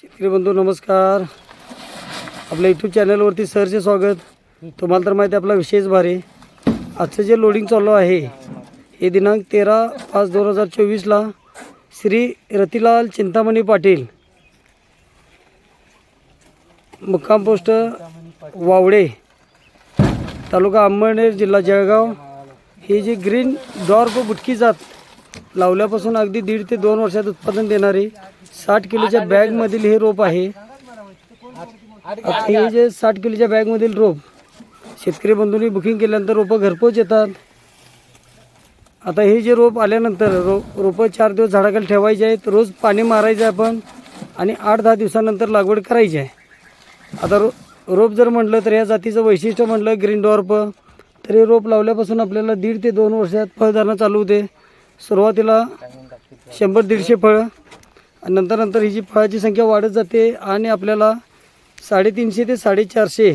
शेतकरी बंधू नमस्कार. आपल्या यूट्यूब चॅनलवरती सरचे स्वागत. तुम्हाला तर माहिती आहे आपला विशेष भारी. आजचं जे लोडिंग चालू आहे हे दिनांक तेरा पाच दोन हजार चोवीसला श्री रतिलाल चिंतामणी पाटील मुक्काम पोस्ट वावडे तालुका अंबळनेर जिल्हा जळगाव. ही जी ग्रीन डॉर्फ बुटकी जात लावल्यापासून अगदी दीड ते दोन वर्षात उत्पादन देणारी साठ किलोच्या बॅगमधील हे रोप आहे. आता हे जे साठ किलोच्या बॅगमधील रोप शेतकरी बंधूंनी बुकिंग केल्यानंतर रोपं घरपोच येतात. आता हे जे रोप आल्यानंतर रो रोपं चार दिवस झाडाखाली ठेवायचे आहेत रोज पाणी मारायचं आहे आपण आणि आठ दहा दिवसानंतर लागवड करायची आहे. आता रो रोप जर म्हटलं तर या जातीचं वैशिष्ट्य म्हटलं ग्रीन डॉर्प तर हे रोप लावल्यापासून आपल्याला दीड ते दोन वर्षात फळधारणा चालू होते. सुरुवातीला शंभर दीडशे फळं नंतर नंतर ही जी फळाची संख्या वाढत जाते आणि आपल्याला साडेतीनशे ते साडेचारशे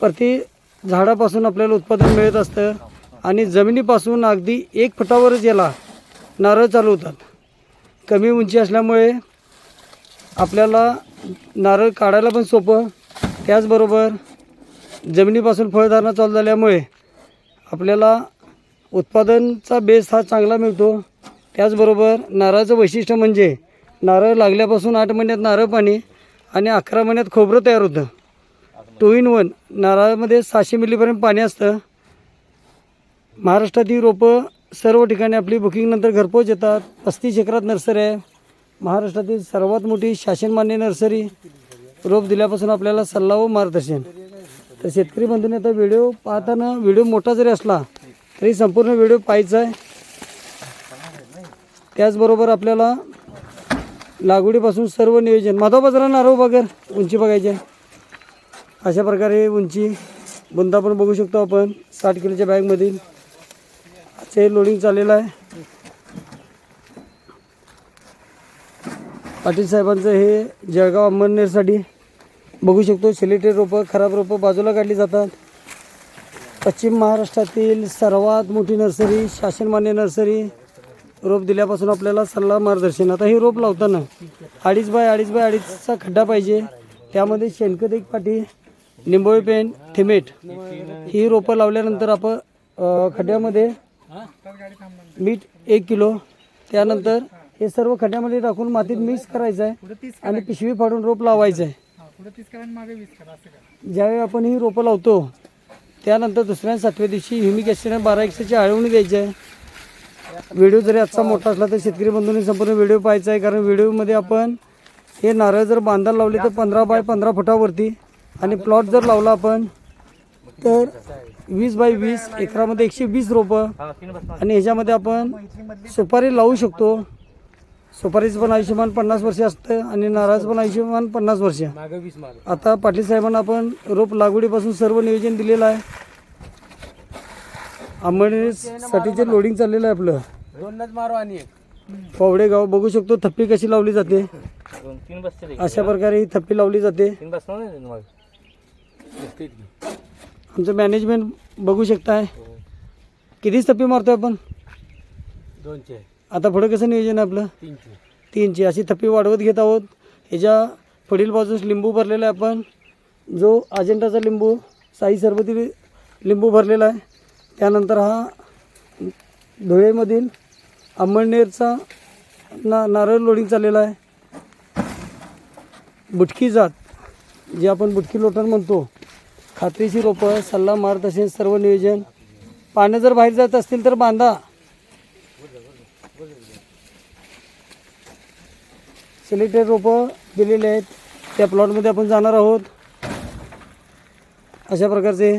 प्रति झाडापासून आपल्याला उत्पादन मिळत असतं. आणि जमिनीपासून अगदी एक फुटावरच याला नारळ चालू होतात. कमी उंची असल्यामुळे आपल्याला नारळ काढायला पण सोपं. त्याचबरोबर जमिनीपासून फळधारणा चालू झाल्यामुळे आपल्याला उत्पादनचा बेस हा चांगला मिळतो. त्याचबरोबर नारळाचं वैशिष्ट्य म्हणजे नारळ लागल्यापासून आठ महिन्यात नारळ पाणी आणि अकरा महिन्यात खोबरं तयार होतं. टू इन वन नारळामध्ये सहाशे मिलीपर्यंत पाणी असतं. महाराष्ट्रातील रोपं सर्व ठिकाणी आपली बुकिंगनंतर घरपोच येतात. पस्तीस एकरात नर्सरी आहे. महाराष्ट्रातील सर्वात मोठी शासनमान्य नर्सरी. रोप दिल्यापासून आपल्याला सल्ला व मार्गदर्शन. तर शेतकरी बंधूने आता व्हिडिओ पाहताना व्हिडिओ मोठा जरी असला तरी संपूर्ण व्हिडिओ पाहायचा आहे. त्याचबरोबर आपल्याला लागवडीपासून सर्व नियोजन. माधव बाजारा नारळ बगर उंची बघायची आहे. अशा प्रकारे उंची बुंदा पण बघू शकतो आपण. साठ किलोच्या बॅगमधील आजचे लोडिंग चाललेलं आहे. पाटील साहेबांचं हे जळगाव अंबरनेरसाठी बघू शकतो. सिलेटेड रोपं खराब रोपं बाजूला काढली जातात. पश्चिम महाराष्ट्रातील सर्वात मोठी नर्सरी शासनमान्य नर्सरी रोप दिल्यापासून आपल्याला सल्ला मार्गदर्शन. आता ही रोप लावताना अडीच बाय अडीच बाय अडीचचा खड्डा पाहिजे. त्यामध्ये शेणखत एक पाठी निंबोळी पेन थिमेट ही रोपं लावल्यानंतर आपण खड्ड्यामध्ये मीठ एक किलो. त्यानंतर हे सर्व खड्ड्यामध्ये टाकून मातीत मिक्स करायचं आहे आणि पिशवी फाडून रोप लावायचं आहे ज्यावेळी आपण ही रोपं लावतो त्यानंतर दुसऱ्या सातव्या दिवशी ह्युमिक ॲसिड बारा एकशेची आळवणी द्यायची आहे व्हिडिओ जरी आजचा मोठा असला तर शेतकरी बंधूंनी संपूर्ण व्हिडिओ पाहायचा आहे. कारण व्हिडिओमध्ये आपण हे नारळ जर बांधायला लावले तर पंधरा बाय पंधरा फुटावरती आणि प्लॉट जर लावला आपण तर वीस बाय वीस एकरामध्ये एकशे वीस रोपं आणि ह्याच्यामध्ये आपण सुपारी लावू शकतो. सुपारीचं पण आयुष्यमान पन्नास वर्ष असतं आणि नारळाचं पण आयुष्यमान पन्नास वर्ष. आता पाटील साहेबांना आपण रोप लागवडीपासून सर्व नियोजन दिलेलं आहे. आंबणीसाठीचे लोडिंग चाललेलं आहे आपलं. दोनच मारो आणि एक. पावडे गाव बघू शकतो थप्पी कशी लावली जाते. दोन तीन बसते रे. अशा प्रकारे ही थप्पी लावली जाते. तीन बसणार नाही मग. बसते की. आमचं मॅनेजमेंट बघू शकताय. कितीच थप्पी मारतोय आपण? दोनशे. आता पुढे कसं नियोजन आहे आपलं? तीनशे. तीनची अशी थप्पी वाढवत घेत आहोत. ह्याच्या पुढील बाजूस लिंबू भरलेला आहे आपण. जो अजेंटाचा लिंबू साई सरबती लिंबू भरलेला आहे. त्यानंतर हा धुळेमधील अंबळनेरचा ना नारळ लोडिंग चाललेला आहे. बुटकी जात जे आपण बुटकी लोटण म्हणतो खात्रीची रोपं सल्ला मार्गदर्शन सर्व नियोजन. पानं जर बाहेर जात असतील तर बांधा. सिलेक्टेड रोपं दिलेले आहेत. त्या प्लॉटमध्ये आपण जाणार आहोत. अशा प्रकारचे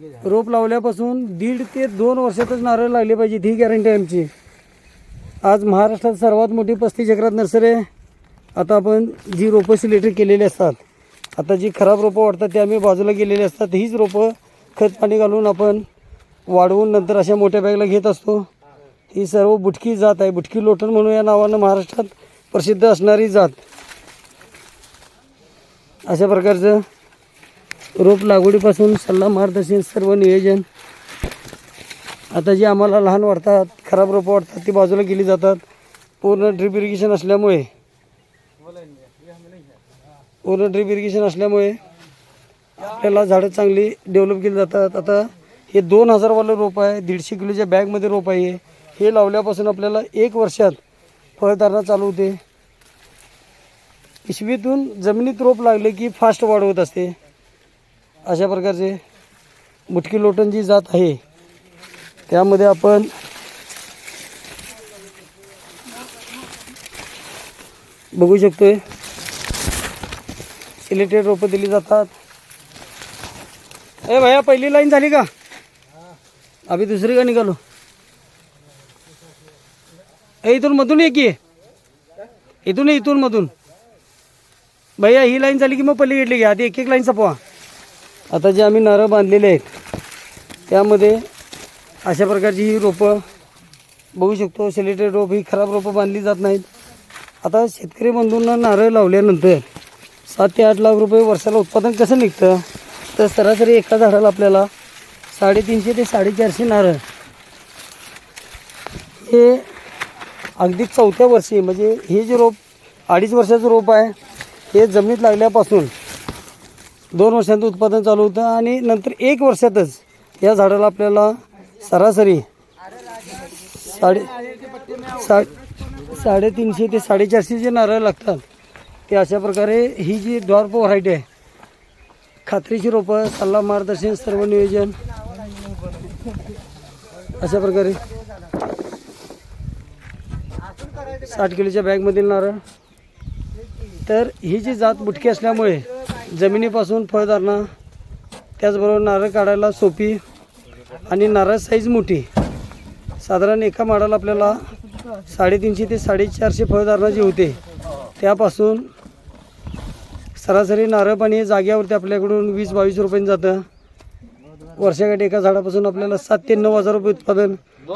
रोप लावल्यापासून दीड ते दोन वर्षातच नारळ लागले पाहिजे ही गॅरंटी आहे आमची. आज महाराष्ट्रात सर्वात मोठी पस्ती चक्रात नर्सरी आहे. आता आपण जी रोपं सिलेक्ट केलेली असतात आता जी खराब रोपं वाढतात ते आम्ही बाजूला गेलेली असतात हीच रोपं खत पाणी घालून आपण वाढवून नंतर अशा मोठ्या बॅगला घेत असतो. ही सर्व बुटकी जात आहे. बुटकी लोटण म्हणून या नावानं महाराष्ट्रात प्रसिद्ध असणारी जात. अशा प्रकारचं रोप लागवडीपासून सल्ला मार्गदर्शन सर्व नियोजन. आता जी आम्हाला लहान वाटतात खराब रोपं वाटतात ती बाजूला गेली जातात. पूर्ण ड्रिप इरिगेशन असल्यामुळे. पूर्ण ड्रिप इरिगेशन असल्यामुळे आपल्याला झाडं चांगली डेव्हलप केली जातात. आता हे दोन हजारवालं रोप आहे दीडशे किलोच्या बॅगमध्ये रोप आहे हे. लावल्यापासून आपल्याला एक वर्षात फळधारणा चालू होते. पिशवीतून जमिनीत रोप लागले की फास्ट वाढवत असते. अशा प्रकारचे मुटकी लोटन जी जात आहे. त्यामध्ये आपण बघू शकतोय. सिलेटेड रोपं दिली जातात. ए भैया पहिली लाईन झाली का? आम्ही दुसरी का निघालो? ए इथून मधून ये इथून ये, इथून मधून. भैया ही लाईन झाली की मग पलीकडली घ्या. आधी एक एक लाईन सपवा. आता जे आम्ही नारळ बांधलेले आहेत त्यामध्ये अशा प्रकारची ही रोपं बघू शकतो. सिलेटेड रोप ही खराब रोपं बांधली जात नाहीत. आता शेतकरी बंधूंना नारळ लावल्यानंतर सात ते आठ लाख रुपये वर्षाला उत्पादन कसं निघतं? तर सरासरी एका झाडाला आपल्याला साडेतीनशे ते साडेचारशे नारळ हे अगदी चौथ्या वर्षी म्हणजे हे जे रोप अडीच वर्षाचं रोप आहे हे जमिनीत लागल्यापासून दोन वर्षांचं उत्पादन चालू होतं आणि नंतर एक वर्षातच या झाडाला आपल्याला सरासरी साडे सा साडेतीनशे ते साडेचारशे जे नारळ लागतात ते अशा प्रकारे ही जी द्वारप व्हरायटी आहे खात्रीची रोपं सल्ला मार्गदर्शन सर्व नियोजन अशा प्रकारे साठ किलोच्या बॅगमधील नारळ. तर ही जी जात बुटकी असल्यामुळे जमिनीपासून फळधारणा त्याचबरोबर नारळ काढायला सोपी आणि नारळ साईज मोठी. साधारण एका माडाला आपल्याला साडेतीनशे ते साडेचारशे फळधारणा जी होते त्यापासून सरासरी नारळ पाणी हे जाग्यावरती आपल्याकडून वीस बावीस रुपयांनी जातं. वर्षाकाठी एका झाडापासून आपल्याला सात ते नऊ हजार रुपये उत्पादन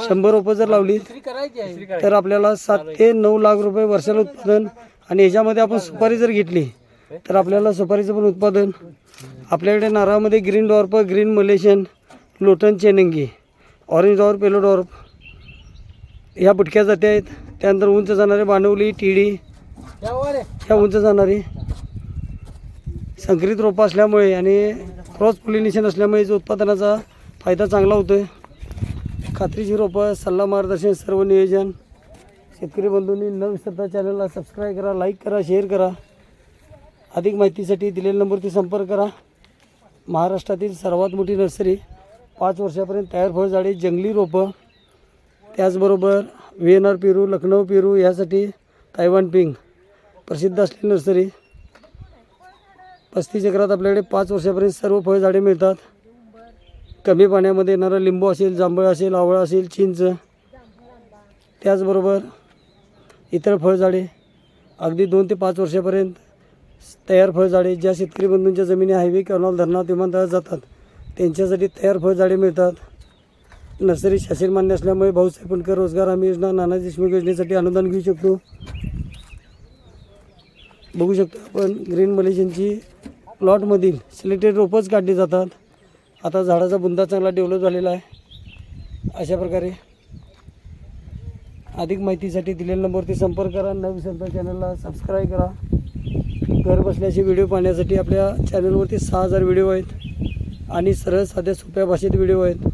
शंभर रोपं जर लावली तर आपल्याला सात ते नऊ लाख रुपये वर्षाला उत्पादन आणि ह्याच्यामध्ये आपण सुपारी जर घेतली तर आपल्याला सुपारीचं पण उत्पादन. आपल्याकडे नारळामध्ये ग्रीन डॉर्प ग्रीन मलेशियन लोटन चेनंगी ऑरेंज डॉर्प येलो डॉर्प ह्या बुटक्या जाती आहेत. त्यानंतर उंच जाणारे बाणवली टिडी ह्या उंच जाणारी. संकरित रोपं असल्यामुळे आणि क्रॉस पोलिनेशन असल्यामुळे जो उत्पादनाचा फायदा चांगला होतो आहे खात्रीची रोपं सल्ला मार्गदर्शन सर्व नियोजन. शेतकरी बंधूंनी न विसरता चॅनलला सबस्क्राईब करा लाईक करा शेअर करा. अधिक माहितीसाठी दिलेल्या नंबरवरती संपर्क करा. महाराष्ट्रातील सर्वात मोठी नर्सरी पाच वर्षापर्यंत तयार फळझाडे जंगली रोपं त्याचबरोबर व्ही एन आर पेरू लखनौ पेरू यासाठी तायवान पिंग प्रसिद्ध असलेली नर्सरी. पस्तीस एकरात आपल्याकडे पाच वर्षापर्यंत सर्व फळझाडे मिळतात. कमी पाण्यामध्ये येणारं लिंबू असेल जांभळ असेल आवळा असेल चिंच त्याचबरोबर इतर फळझाडे अगदी दोन ते पाच वर्षापर्यंत तयार फळझाडे ज्या शेतकरी बंधूंच्या जमिनी हायवे कॅनॉल धरणात विमानतळात जातात त्यांच्यासाठी तयार फळझाडे मिळतात. नर्सरी शासन मान्य असल्यामुळे भाऊसाहेब फुंडकर रोजगार हमी योजना नाना देशमुख योजनेसाठी अनुदान घेऊ शकतो. बघू शकतो आपण ग्रीन मलेशियनची प्लॉटमधील सिलेक्टेड रोपंच काढली जातात. आता झाडाचा बुंदा चांगला डेव्हलप झालेला आहे. अशा प्रकारे अधिक माहितीसाठी दिलेल्या नंबरवरती संपर्क करा. न विसरता चॅनलला सबस्क्राईब करा. घर बसल्याचे व्हिडिओ पाहण्यासाठी आपल्या चॅनलवरती सहा हजार व्हिडिओ आहेत आणि सरळ साध्या सोप्या भाषेत व्हिडिओ आहेत.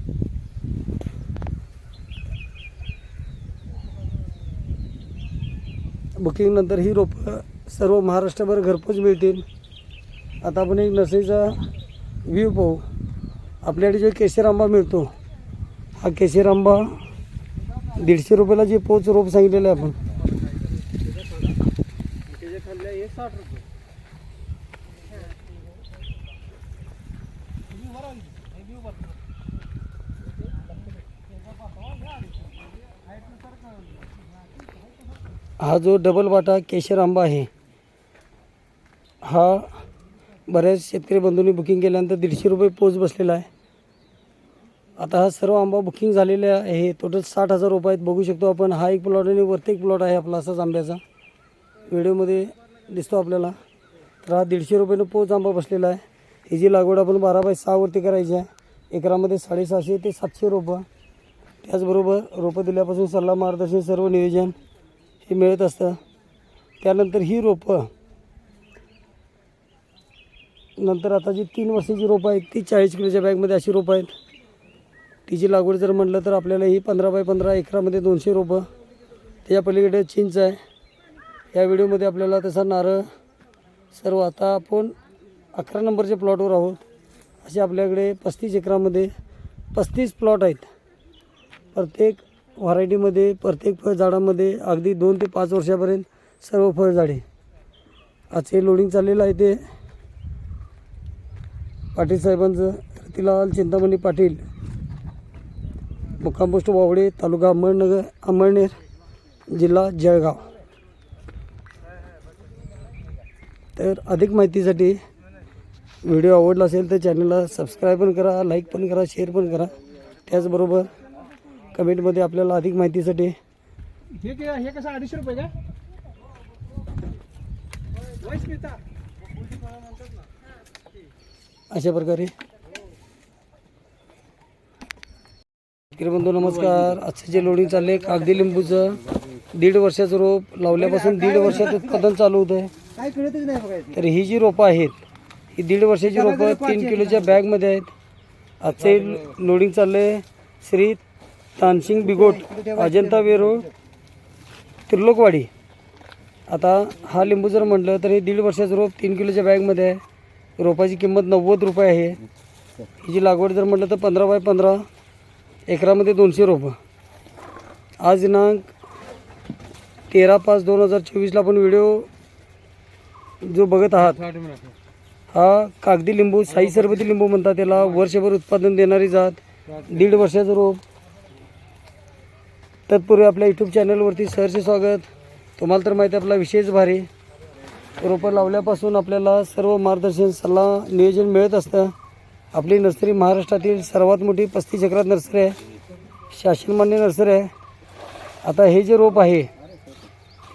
बुकिंगनंतर ही रोपं सर्व महाराष्ट्रभर घरपोच मिळतील. आता आपण एक नर्सरीचा व्ह्यू पाहू. आपल्याकडे जो केशर आंबा मिळतो हा केशर आंबा दीडशे रुपयाला जे पोच रोप सांगितलेलं आहे आपण. हा जो डबल वाटा केशर आंबा आहे हा बऱ्याच शेतकरी बंधूंनी बुकिंग केल्यानंतर दीडशे रुपये पोच बसलेला आहे. आता हा सर्व आंबा बुकिंग झालेला आहे. टोटल साठ हजार रुपये आहेत. बघू शकतो आपण. हा एक प्लॉट आणि वरती एक प्लॉट आहे आपला असाच आंब्याचा. व्हिडिओमध्ये दिसतो आपल्याला. तर हा दीडशे रुपयानं पोच आंबा बसलेला आहे. ही जी लागवड आपण बारा बाय सहावरती करायची आहे एकरामध्ये साडेसहाशे ते सातशे रोपं. त्याचबरोबर रोपं दिल्यापासून सल्ला मार्गदर्शन सर्व नियोजन हे मिळत असतं. त्यानंतर ही रोपं नंतर आता जी तीन वर्षाची रोपं आहेत ती चाळीस किलोच्या बॅगमध्ये अशी रोपं आहेत. तिची लागवड जर म्हटलं तर आपल्याला ही पंधरा बाय पंधरा एकरामध्ये दोनशे रोपं. त्याच्या पलीकडे चिंच आहे. या व्हिडिओमध्ये आपल्याला तसा नारळ सर्व आता आपण अकरा नंबरच्या प्लॉटवर आहोत. असे आपल्याकडे पस्तीस एकरामध्ये पस्तीस प्लॉट आहेत. प्रत्येक व्हरायटीमध्ये प्रत्येक फळझाडामध्ये अगदी दोन ते पाच वर्षापर्यंत सर्व फळझाडे. आजचे लोडिंग चाललेलं आहे ते. पाटील साहेबांचं रतिलाल चिंतामणी पाटील मुक्काम पोस्ट वावडे तालुका अहमदनगर अमळनेर जिल्हा जळगाव. तर अधिक माहितीसाठी व्हिडिओ आवडला असेल तर चॅनलला सबस्क्राईब पण करा लाईक पण करा शेअर पण करा. त्याचबरोबर कमेंटमध्ये आपल्याला अधिक माहितीसाठी हे हे कसं अडीचशे रुपये का? अशा प्रकारे. बंधू नमस्कार. आजचं जे लोडिंग चालले कागदी लिंबूचं दीड वर्षाचं रोप लावल्यापासून दीड वर्षात उत्पादन चालू होतं आहे तर ही जी रोपं आहेत ही दीड वर्षाची रोपं तीन किलोच्या बॅगमध्ये आहेत. आजचे लोडिंग चालले श्री तानसिंग बिगोट अजंता वेरूळ त्रिलोकवाडी. आता हा लिंबू जर म्हटलं तर हे दीड वर्षाचं रोप तीन किलोच्या बॅगमध्ये आहे. रोपाची किंमत नव्वद रुपये आहे. हिची लागवड जर म्हटलं तर पंधरा बाय पंधरा एकरामध्ये दोनशे रोपं. आज दिनांक तेरा पाच दोन हजार चोवीसला आपण व्हिडिओ जो बघत आहात हा कागदी लिंबू साई सरबती लिंबू म्हणतात त्याला. वर्षभर उत्पादन देणारी जात. दीड वर्षाचं रोप. तत्पूर्वी आपल्या यूट्यूब चॅनलवरती सहर्ष स्वागत. तुम्हाला तर माहिती आहे आपला विशेष भारी. रोपं लावल्यापासून आपल्याला सर्व मार्गदर्शन सल्ला नियोजन मिळत असतं. आपली नर्सरी महाराष्ट्रातील सर्वात मोठी पस्तीस चक्रात नर्सरी आहे. शासनमान्य नर्सरी आहे. आता हे जे रोप आहे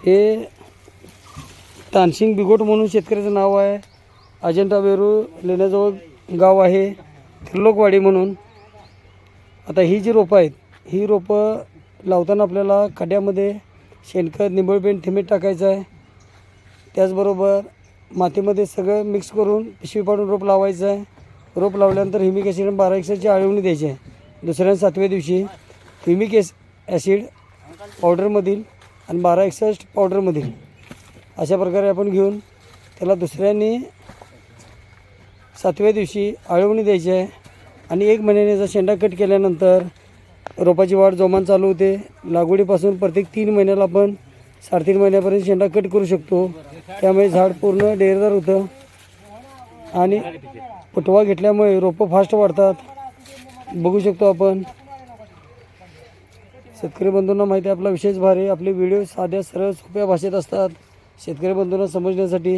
हे तानसिंग बिगोट म्हणून शेतकऱ्याचं नाव आहे. अजंठा वेरूळ लेण्याजवळ गाव आहे त्रिलोकवाडी म्हणून. आता ही जी रोपं आहेत ही रोपं लावताना आपल्याला खड्यामध्ये शेणखत निंबळपेंट थिमेट टाकायचं आहे. त्याचबरोबर मातीमध्ये सगळं मिक्स करून पिशवी पाडून रोप लावायचं आहे. रोप लावल्यानंतर हिमिक ॲसिड आणि बारा एक्सरची आळवणी द्यायची आहे. दुसऱ्या सातव्या दिवशी हिमिक एस ॲसिड पावडरमधील आणि बारा एक्सस्ट पावडरमधील अशा प्रकारे आपण घेऊन त्याला दुसऱ्यांनी सातव्या दिवशी आळवणी द्यायची आहे. आणि एक महिन्याचा शेंडा कट केल्यानंतर रोपाची वाढ जोमान चालू होते. लागवडीपासून प्रत्येक तीन महिन्याला आपण साडेतीन महिन्यापर्यंत शेंडा कट करू शकतो. त्यामुळे झाड पूर्ण डेरदार होतं. आणि पटवा घेतल्यामुळे रोपं फास्ट वाढतात. बघू शकतो आपण. शेतकरी बंधूंना माहिती आहे आपला विशेष भार आहे. आपले व्हिडिओ साध्या सरळ सोप्या भाषेत असतात. शेतकरी बंधूंना समजण्यासाठी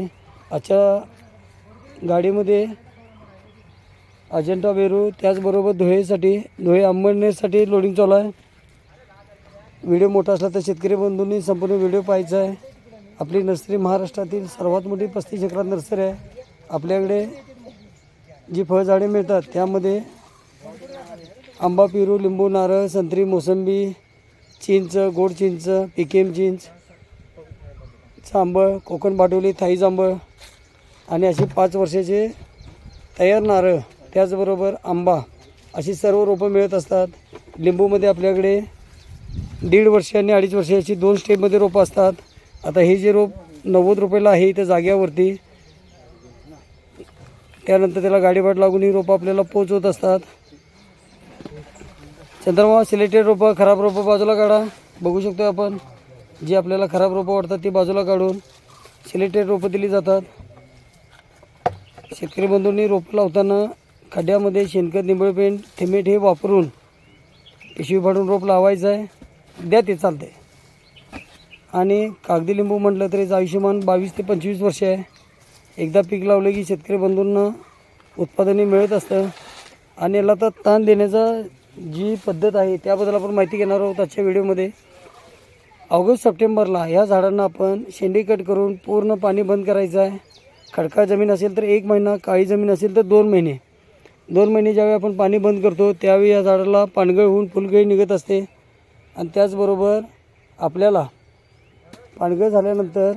आजच्या गाडीमध्ये अजंठा वेरू त्याचबरोबर धुळेसाठी धुळे अंबळनेरसाठी लोडिंग चालू आहे. व्हिडिओ मोठा असला तर शेतकरी बंधूंनी संपूर्ण व्हिडिओ पाहायचा आहे. आपली नर्सरी महाराष्ट्रातील सर्वात मोठी पस्तीस एकरात नर्सरी आहे. आपल्याकडे जी फळझाडे मिळतात त्यामध्ये आंबा पेरू लिंबू नारळ संत्री मोसंबी चिंच गोड चिंच पिकेम चिंच जांभळ कोकण बाटोली थाई जांभळ आणि अशी पाच वर्षाचे तयार नारळ त्याचबरोबर आंबा अशी सर्व रोपं मिळत असतात. लिंबूमध्ये आपल्याकडे दीड वर्ष आणि अडीच वर्षाची दोन स्टेपमध्ये रोपं असतात. आता हे जे रोप नव्वद रुपयाला आहे इथं जाग्यावरती त्यानंतर त्याला गाडीभाट लागून ही रोपं आपल्याला पोचवत असतात. चंद्रमा सिलेक्टेड रोपं खराब रोपं बाजूला काढा. बघू शकतो आपण जी आपल्याला खराब रोपं वाटतात ती बाजूला काढून सिलेक्टेड रोपं दिली जातात. शेतकरी बंधूंनी रोपं लावताना खड्ड्यामध्ये शेणखत निंबळ पेंट थिमेट हे वापरून पिशवी फाडून रोप लावायचं आहे. द्या ते चालते आणि कागदी लिंबू म्हटलं तरी आयुष्यमान बावीस ते पंचवीस वर्ष आहे. एकदा पीक लावलं की शेतकरी बंधूंना उत्पादने मिळत असतं. आणि याला तर ताण देण्याचा जी पद्धत आहे त्याबद्दल आपण माहिती घेणार आहोत आजच्या व्हिडिओमध्ये. ऑगस्ट सप्टेंबरला ह्या झाडांना आपण शेंडी कट करून पूर्ण पाणी बंद करायचं आहे. खडकाळ जमीन असेल तर एक महिना काळी जमीन असेल तर दोन महिने. दोन महिने ज्यावेळी आपण पाणी बंद करतो त्यावेळी या झाडाला पानगळ होऊन फुलगळी निघत असते. आणि त्याचबरोबर आपल्याला पानगळ झाल्यानंतर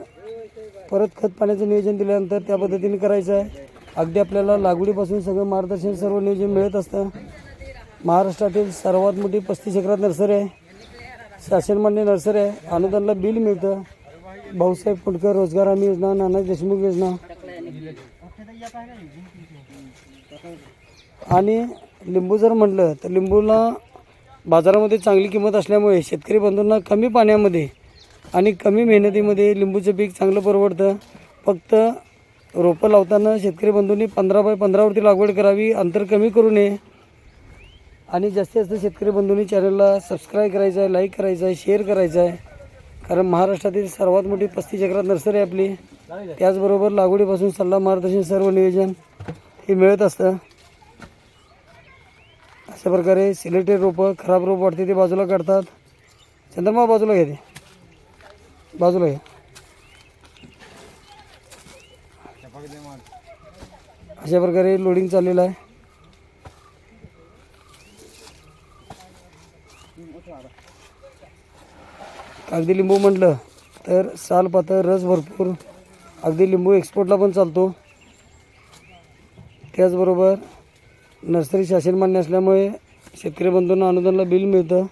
परत खत पाण्याचं नियोजन दिल्यानंतर त्या पद्धतीने करायचं आहे. अगदी आपल्याला लागवडीपासून सगळं मार्गदर्शन सर्व नियोजन मिळत असतं. महाराष्ट्रातील सर्वात मोठी पस्तीस एकरात नर्सरी आहे. शासनमान्य नर्सरी आहे. अनुदानला बिल मिळतं. भाऊसाहेब फुटकर रोजगार हमी योजना नाना देशमुख योजना. आणि लिंबू जर म्हटलं तर लिंबूला बाजारामध्ये चांगली किंमत असल्यामुळे शेतकरी बंधूंना कमी पाण्यामध्ये आणि कमी मेहनतीमध्ये लिंबूचं पीक चांगलं परवडतं. फक्त रोपं लावताना शेतकरी बंधूंनी पंधरा बाय पंधरावरती लागवड करावी अंतर कमी करू नये. आणि जास्तीत जास्त शेतकरी बंधूंनी चॅनलला सबस्क्राईब करायचं आहे लाईक करायचं आहे शेअर करायचं आहे कारण महाराष्ट्रातील सर्वात मोठी पस्तीस एकरात नर्सरी आहे आपली. त्याचबरोबर लागवडीपासून सल्ला मार्गदर्शन सर्व नियोजन हे मिळत असतं. अशा प्रकारे सिलेक्टेड रोपं खराब रोप वाटते ते बाजूला काढतात. चंद्रमा बाजूला घ्या ते. बाजूला घ्या अशा प्रकारे लोडिंग चाललेलं आहे. अगदी लिंबू म्हटलं तर साल पातळ रस भरपूर. अगदी लिंबू एक्सपोर्टला पण चालतो. त्याचबरोबर नर्सरी शासन मान्य असल्यामुळे शेतकरी बंधूंना अनुदानला बिल मिळतं.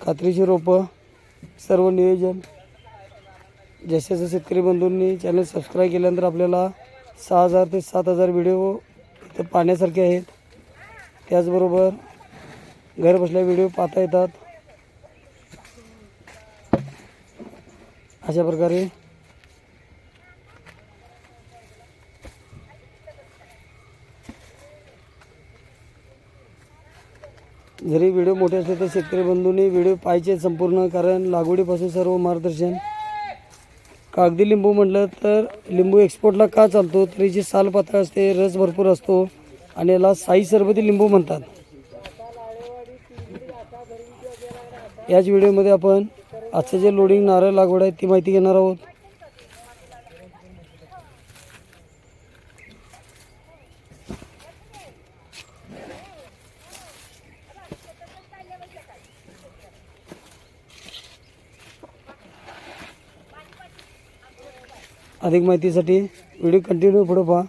खात्रीची रोपं सर्व नियोजन. जसे जसं शेतकरी बंधूंनी चॅनल सबस्क्राईब केल्यानंतर आपल्याला सहा हजार ते सात हजार व्हिडिओ इथं पाहण्यासारखे आहेत. त्याचबरोबर घर बसल्या व्हिडिओ पाहता येतात. अशा प्रकारे जरी व्हिडिओ मोठे असले तर शेतकरी बंधूंनी व्हिडिओ पाहिजे संपूर्ण कारण लागवडीपासून सर्व मार्गदर्शन. कागदी लिंबू म्हटलं तर लिंबू एक्सपोर्टला का चालतो? तर याची साल पातळ असते रस भरपूर असतो आणि याला साई सरबती लिंबू म्हणतात. याच व्हिडिओमध्ये आपण आजचं जे लोडिंग नारळ लागवड आहे ती माहिती घेणार आहोत. अधिक माहितीसाठी व्हिडिओ कंटिन्यू पुढे पहा.